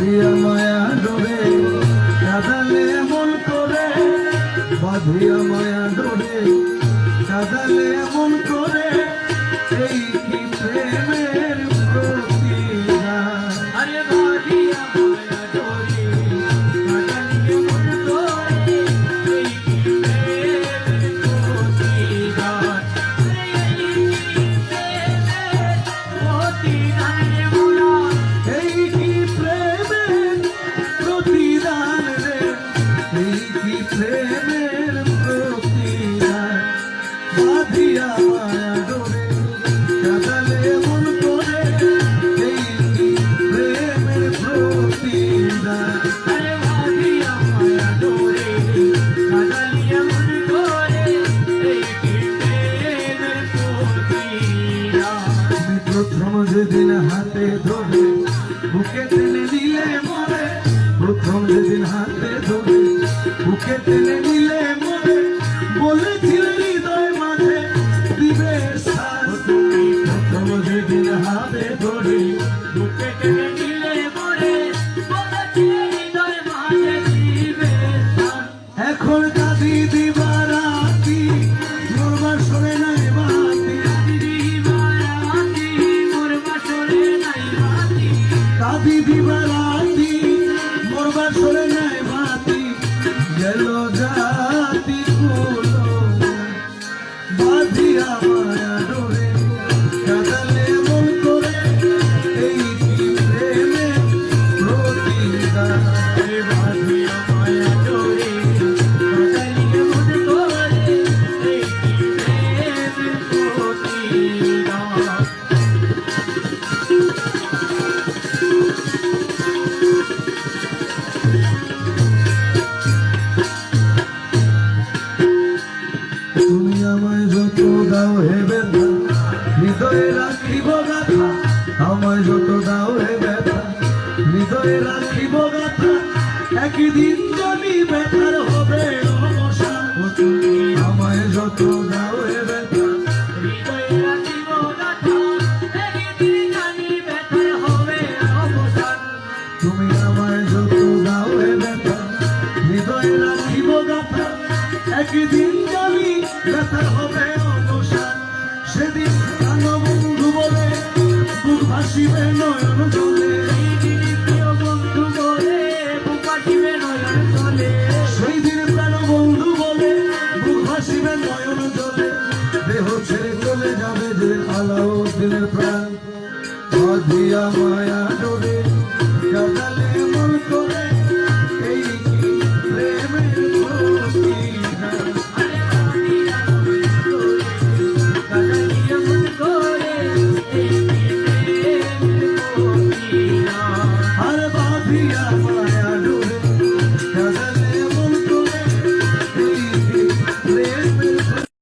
বাঁধিয়া মায়া ডোরে কাদালে মন করে। বাঁধিয়া মায়া ডোরে কাদালে মন করে। যেদিন হাতে ধরে বুকে টেনে নিলে মরে প্রথম যেদিন হাতে ধরে বুকে টেনে রাতি বিবা রাতি মরবার চলে যায় বাতি গেল তুমি আমায় যত দাও হে ব্যথা, হৃদয়ে রাখিব গাথা আমায় যত দাও হে ব্যথা, হৃদয়ে রাখিব গাথা একদিন যদি ব্যথার দিয়া মায়া ডোরে